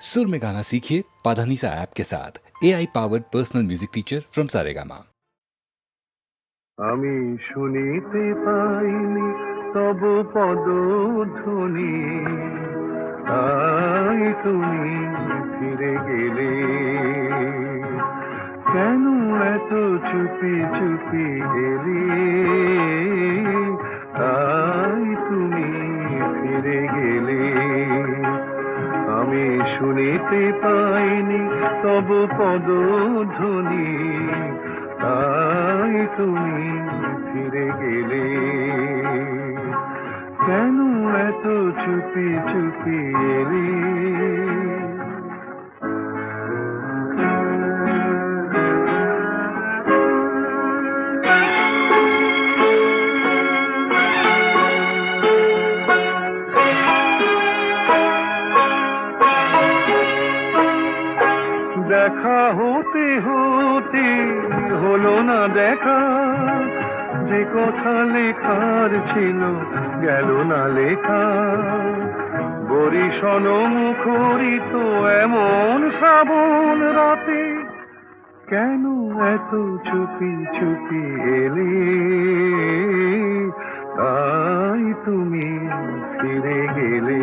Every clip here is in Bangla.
सुर में गाना सीखिए पाधानीसा ऐप के साथ A I powered personal music teacher from Saregama আমি শুনিতে পাইনি তব পদধ্বনি তাই তুমি ফিরে গেলে কেন এত চুপি চুপি এলে তাই তুমি ফিরে গেলে আমি শুনিতে পাইনি, তব পদ ধ্বনি তাই তুমি ফিরে গেলে। কেন এত চুপি চুপি এলে? কথা লেখার ছিল, গেল না লেখা। বরিশন মুখরিত এমন শ্রাবণ রাতে, কেন এত চুপি চুপি এলে? তাই তুমি ফিরে গেলে।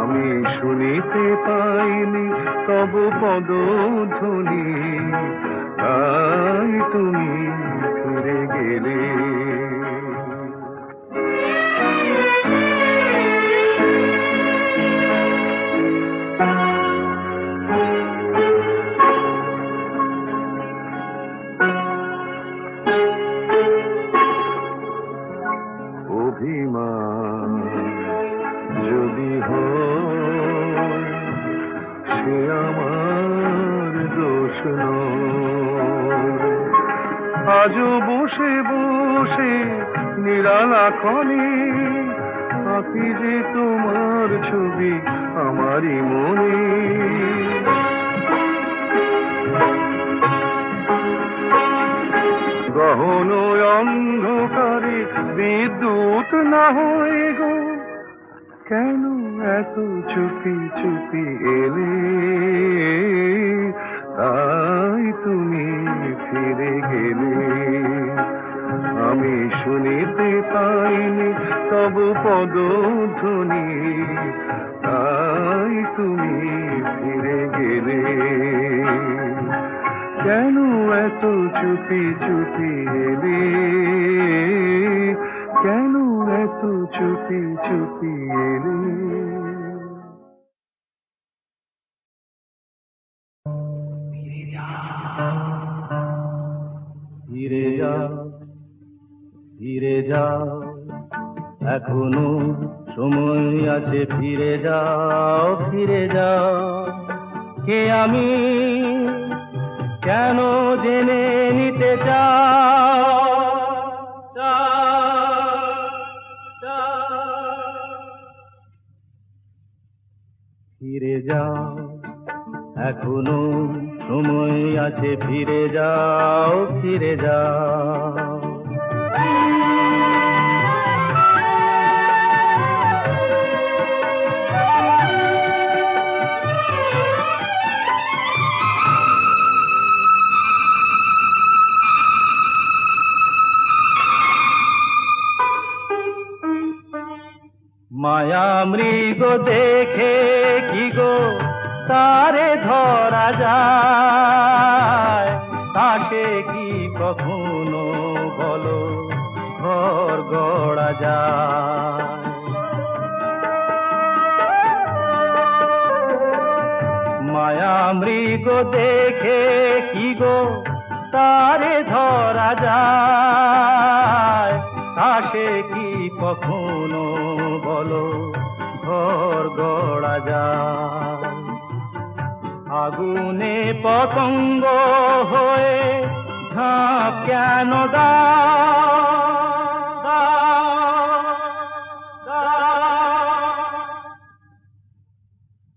আমি শুনিতে পাইনি তব পদধ্বনি, তাই তুমি গেলে অভিমান যদি আমার দোষ নয়। আজও বসে বসে নিরালা ক্ষণে আঁকি যে তোমার ছবি আমারই মনে। গহন অন্ধকারে বিদ্যুৎ না হয়ে গো, কেন এত চুপি চুপি এলে? তাই তুমি ফিরে গেলে। আমি শুনিতে পাইনি তব পদধ্বনি। তাই তুমি ফিরে গেলে। কেন এত চুপি চুপি এলে? কেন এত চুপি চুপি এলে? ফিরে যা এখনও সময় আছে, ফিরে যাও ফিরে যাও। কে আমি? কেন জেনে নিতে চাও। ফিরে যাও, এখনও সময় আছে, ফিরে যাও ফিরে যাও। মায়া মৃগ দেখে কি গো? তারে ধরা যায়। তাকে কি কখনো বলো? ঘর গড়া যায়। মায়া মৃগ দেখে কি গো? তারে ধরা যায়। তাকে কি কখনো আগুনে পতঙ্গ হয়ে ঝাঁপ কেন দাও।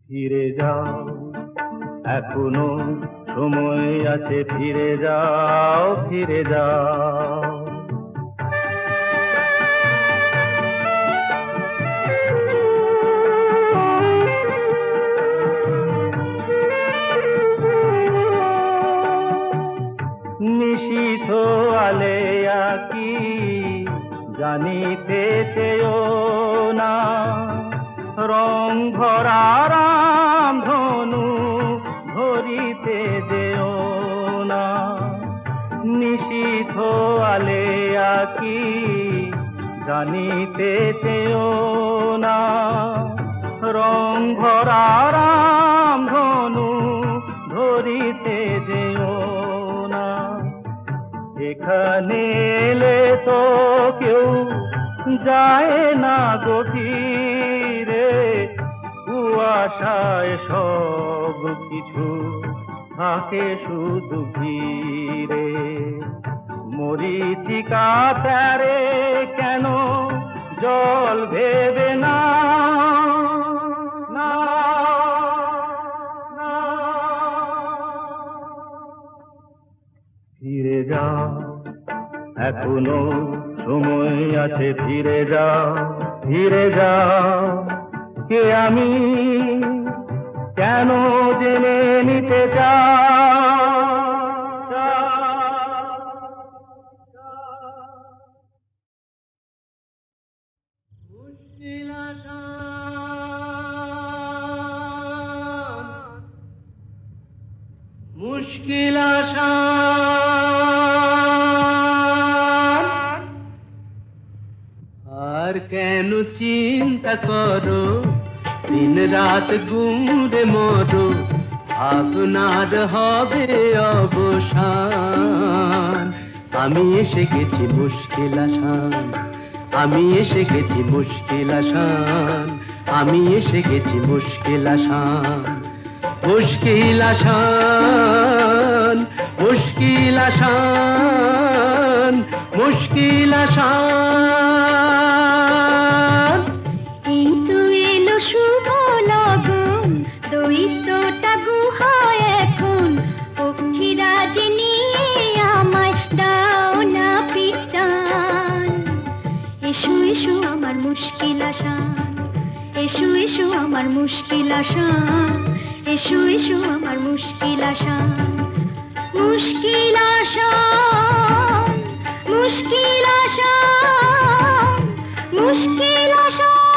ফিরে যাও, এখনও সময় আছে, ফিরে যাও ফিরে যাও নিতে চেয়েও না। রং ভরা রাম ধনু ধরিতে দেও না। নিশীথ আলে আকি জানিতে চেয়েও না। রং ভরা রাম ধনু ধরিতে দেও না। এখানে যায় না গভীরে কুয়াশায় সব কিছু থাকে শুধু ভিড়ে। মরিচিকা প্যারে কেন জল ভেবে না। ফিরে যাও এখনও সময় আছে ফিরে যাও ফিরে যাও। কে আমি? কেন জেনে নিতে মুশকিল চিন্তা করো। দিন রাত গুমরে মরো। আপনার হবে অবসান। আমি এসে গেছি মুশকিল আসান। আমি এসে গেছি মুশকিল আসান। আমি এসে গেছি মুশকিল আসান। মুশকিল আসান মুশকিল আসান মুশকিল আসান। শুভ লগন, দৈত্যটা গুহায় এখন। পক্ষীরাজ নিয়ে আমায় দাও না পিটান। এসো এসো আমার মুশকিল আসান এসো এসো আমার মুশকিল আসান এসো এসো আমার মুশকিল আসান মুশকিল আসান মুশকিল আসান মুশকিল আসান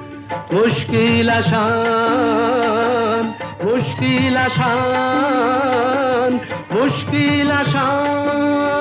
মুশকিল আসান মুশকিল আসান মুশকিল আসান।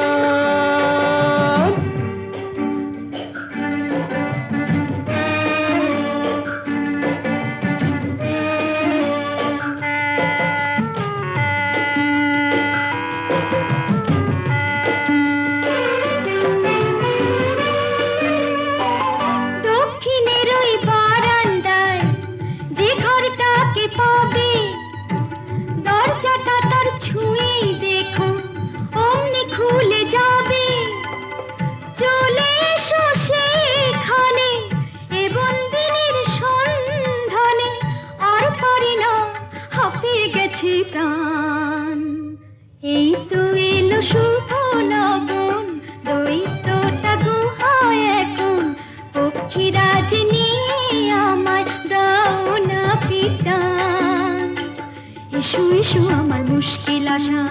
এসো এসো আমার মুশকিল আশা।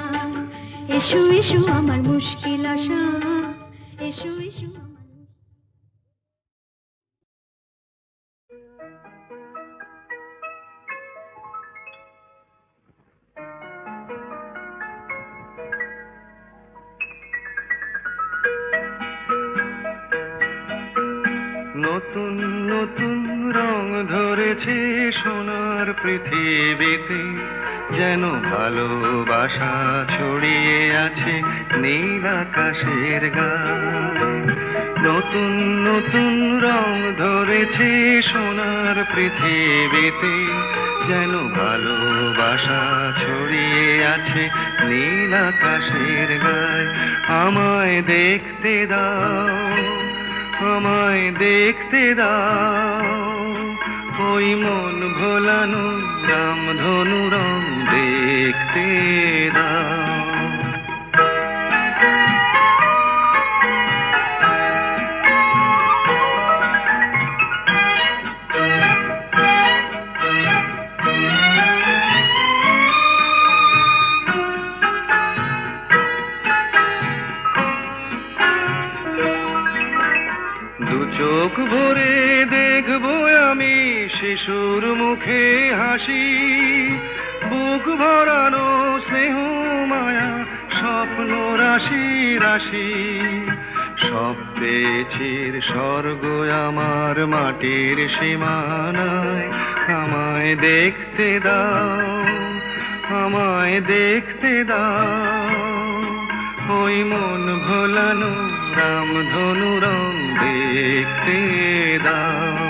এসো এসো আমার মুশকিল আশা। এসো এসো নতুন নতুন রং ধরেছে সোনার পৃথিবীতে। যেন ভালোবাসা ছড়িয়ে আছে নীল আকাশের গায়ে নতুন নতুন রং ধরেছে সোনার পৃথিবীতে, যেন ভালোবাসা ছড়িয়ে আছে নীল আকাশের গায়ে আমায় দেখতে দাও, আমায় দেখতে দাও। ওই মন ভোলানো রাম ধনু রং দেখতে দাও চোখ ভরে দেখব আমি শিশুর মুখে হাসি বুক ভরানো স্নেহ মায়া, স্বপ্ন রাশি রাশি। সব পেয়েছির স্বর্গ আমার মাটির সীমানায়, আমায় দেখতে দাও, আমায় দেখতে দাও। ওই মন ভোলানো রাম ধনু রং দেখতে দাও।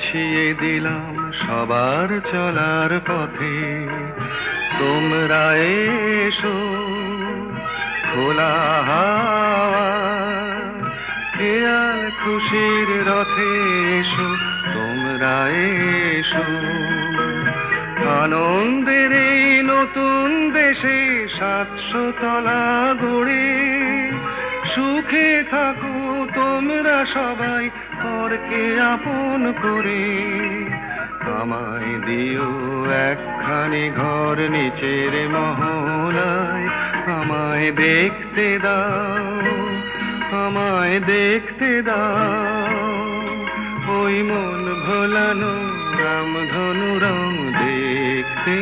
বিছিয়ে দিলাম সবার চলার পথে। তোমরা এসো, খোলা হাওয়া, খেয়াল খুশির রথে এসো, তোমরা এসো। আনন্দের এই নতুন দেশে সাতশো তলা গড়ে সুখে থাকো। তোমরা সবাই পরকে আপন করে। আমায় দিও একখানি ঘর নিচের মহলায়। আমায় দেখতে দাও, আমায় দেখতে দাও। ওই মন ভোলানো রাম ধনু রং দেখতে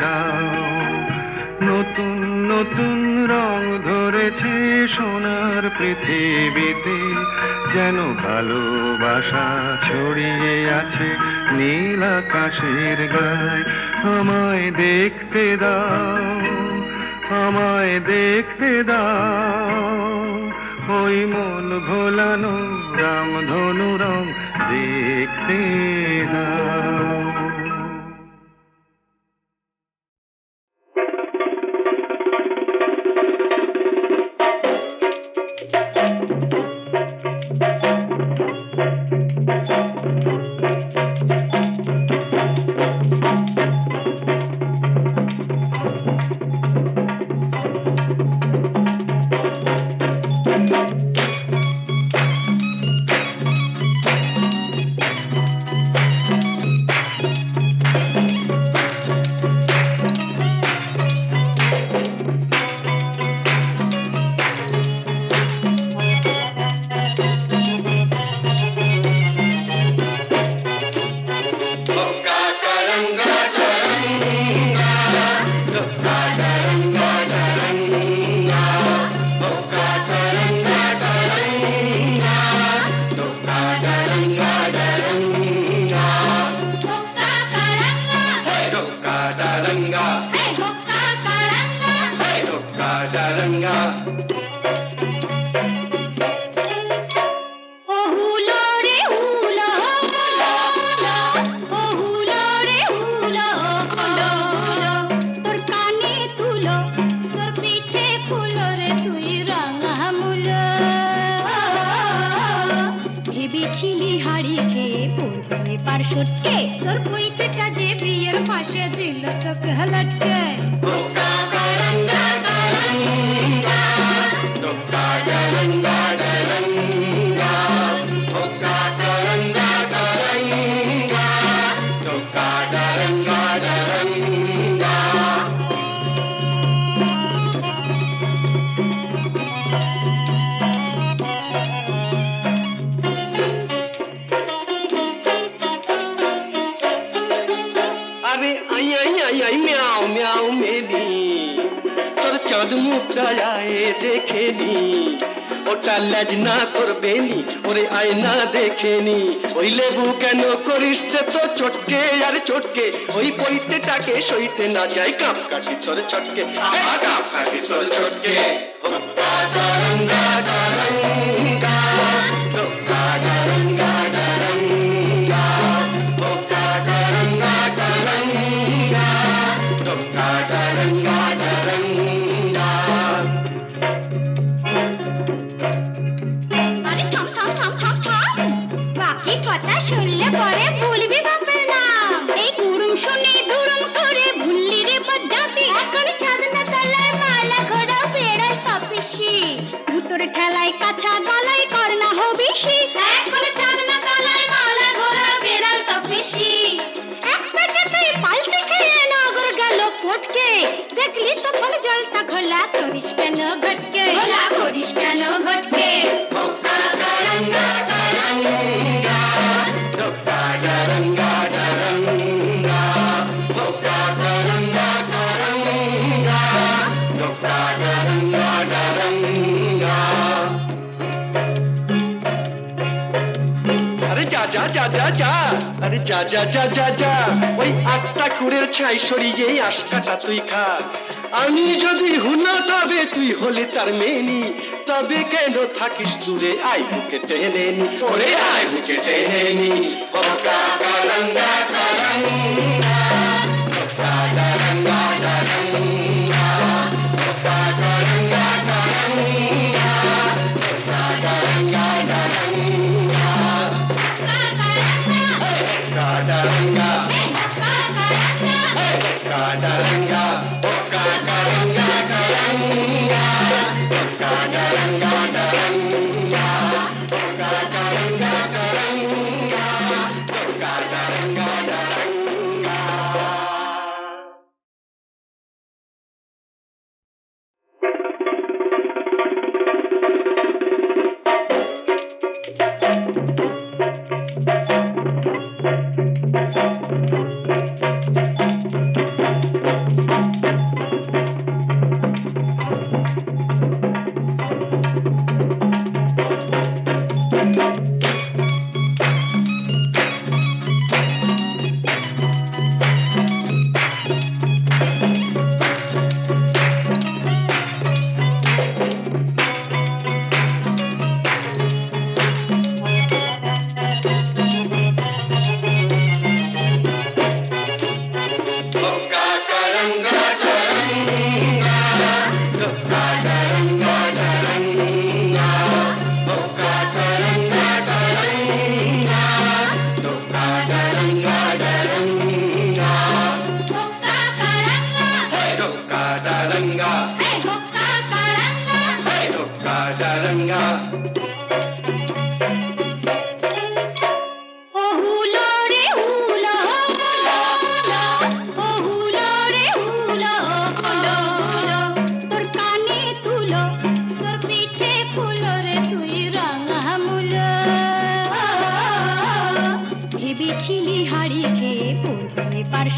দাও। নতুন নতুন রং ধরেছে সোনার পৃথিবীতে। যেন ভালোবাসা ছড়িয়ে আছে নীল আকাশের গায়ে। আমায় দেখতে দাও, আমায় দেখতে দাও। ওই মন ভোলানো রাম ধনু রং দেখতে দাও। পড়বে পার্শ্বটকে তোর বইতে কাজে বিয়ের ফাঁসে দিল তোকে হলটকে আরে যায় দেখে নি। ওটা ল্যাজ না করবে নি, ওরে আয়না দেখে নি। ওই লেবু কেন করিস তো চটকে আর চটকে ওই পৈতেটাকে সইতে না যায় কাপ কাটি চোর চটকে কাপ কাটি চোর চটকে হোক্কা কাছা গলায় কর না হবিসি এখন চাঁদনা তলায় মালা ঘোড়া বেড়াল তপিসি এক প্যাকেটে পাল্টে খেয়ে নগর গেল ফটকে দেখলি তখন জলটা ঘোলা করিস কেন ঘটকে? ঘোলা করিস কেন ঘটকে? যা যা যা আরে যা যা যা যা যা ওই আস্তা কুড়ের ছাই সরিয়ে আশকাটা তুই খা আমি যদি হুনা তবে তুই হলে তার মেনি তবে কেন থাকিস দূরে? আই বুকে টেনে নি। ওরে আই বুকে টেনে নি। হকা গারঙ্গা গারঙ্গা হকা গারঙ্গা গারঙ্গা হকা গারঙ্গা গারঙ্গা হকা গারঙ্গা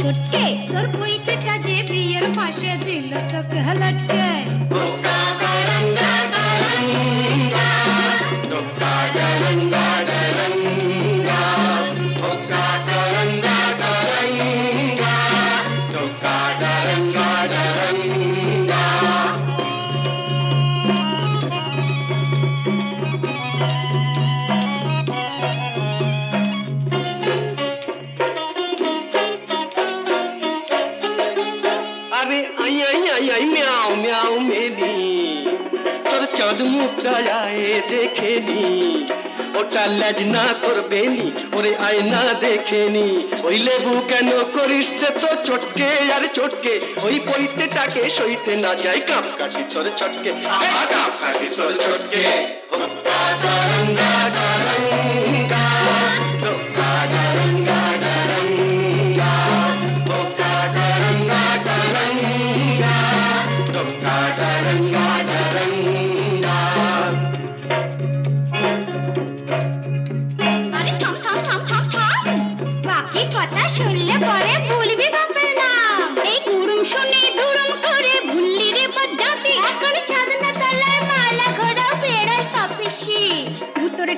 छुटके तर पैसे त्याचे बियर पाशे दिलं तर लटके। ল্যাজ না করবে নি, ওরে আয়না দেখে নি। ওই লেবু কেন করিস তো চটকে আর চটকে ওই পইতে পৈতেটাকে সইতে না যায় কাপ কাটি চর চটকে কাপ কাটি চর চটকে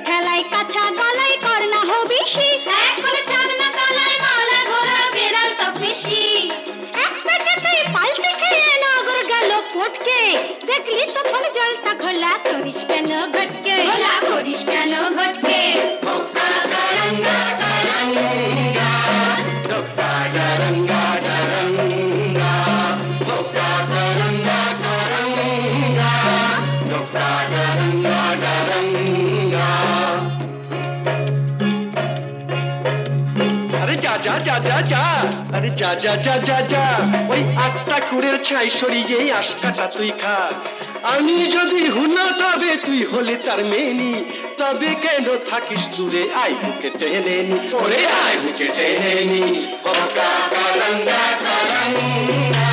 ঠেলাই কাঁচা গলায় কর না হবিষি এখন চাঁদ না তলায় মালা ঘোরা বেড়াল তো বেশি। এক দেখলি তখন জলটা ঘোলা করিস কেন ঘটকে? ঘোলা করিস কেন ঘটকে? যা আরে যা যা যা যা যা ওই আস্তা কুড়ের ছাই সরিয়ে আশকাটা তুই খা। আমি যদি হুনা তবে তুই হলে তার মেনি। তবে কেন থাকিস দূরে? আই বুকে টেনে নি। ওরে আই বুকে টেনে নি। ওকা করঙ্গা করঙ্গা